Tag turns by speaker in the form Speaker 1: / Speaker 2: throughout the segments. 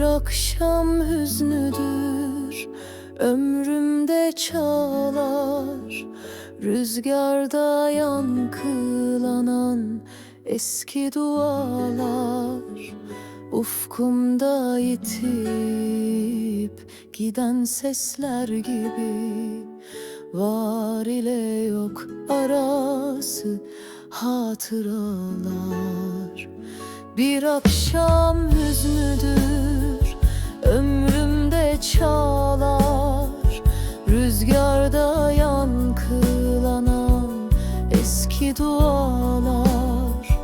Speaker 1: akşam hüznüdür Ömrümde çağlar. Rüzgarda yankılanan eski dualar. Ufkumda yitip giden sesler gibi Var ile yok arası hatıralar. Bir akşam hüznüdür ömrümde çağlar. Rüzgarda yankılanan eski dualar.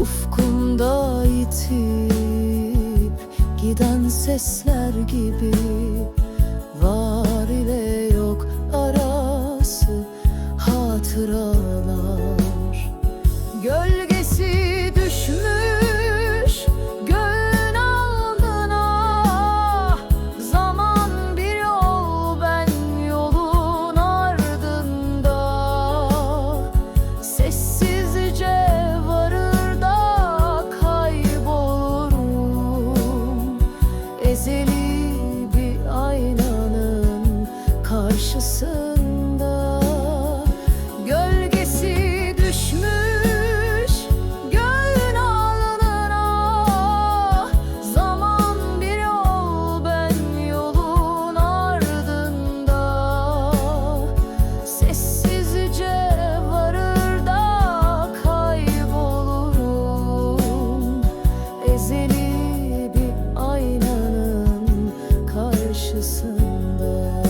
Speaker 1: Ufkumda yitip giden sesler gibi karşısında.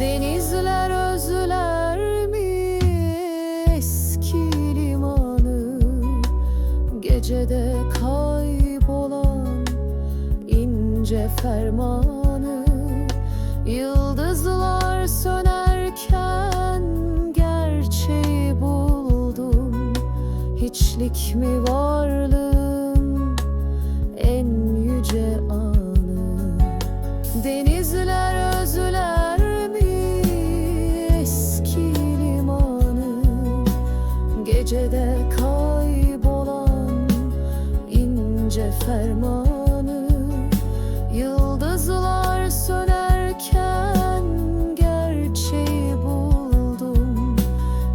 Speaker 1: Denizler özler mi eski limanı Gecede kaybolan ince fermanı. Yıldızlar sönerken gerçeği buldum. Hiçlik mi varlığım Gecede kaybolan ince fermanı Yıldızlar sönerken gerçeği buldum.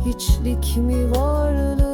Speaker 1: Hiçlik mi varlığı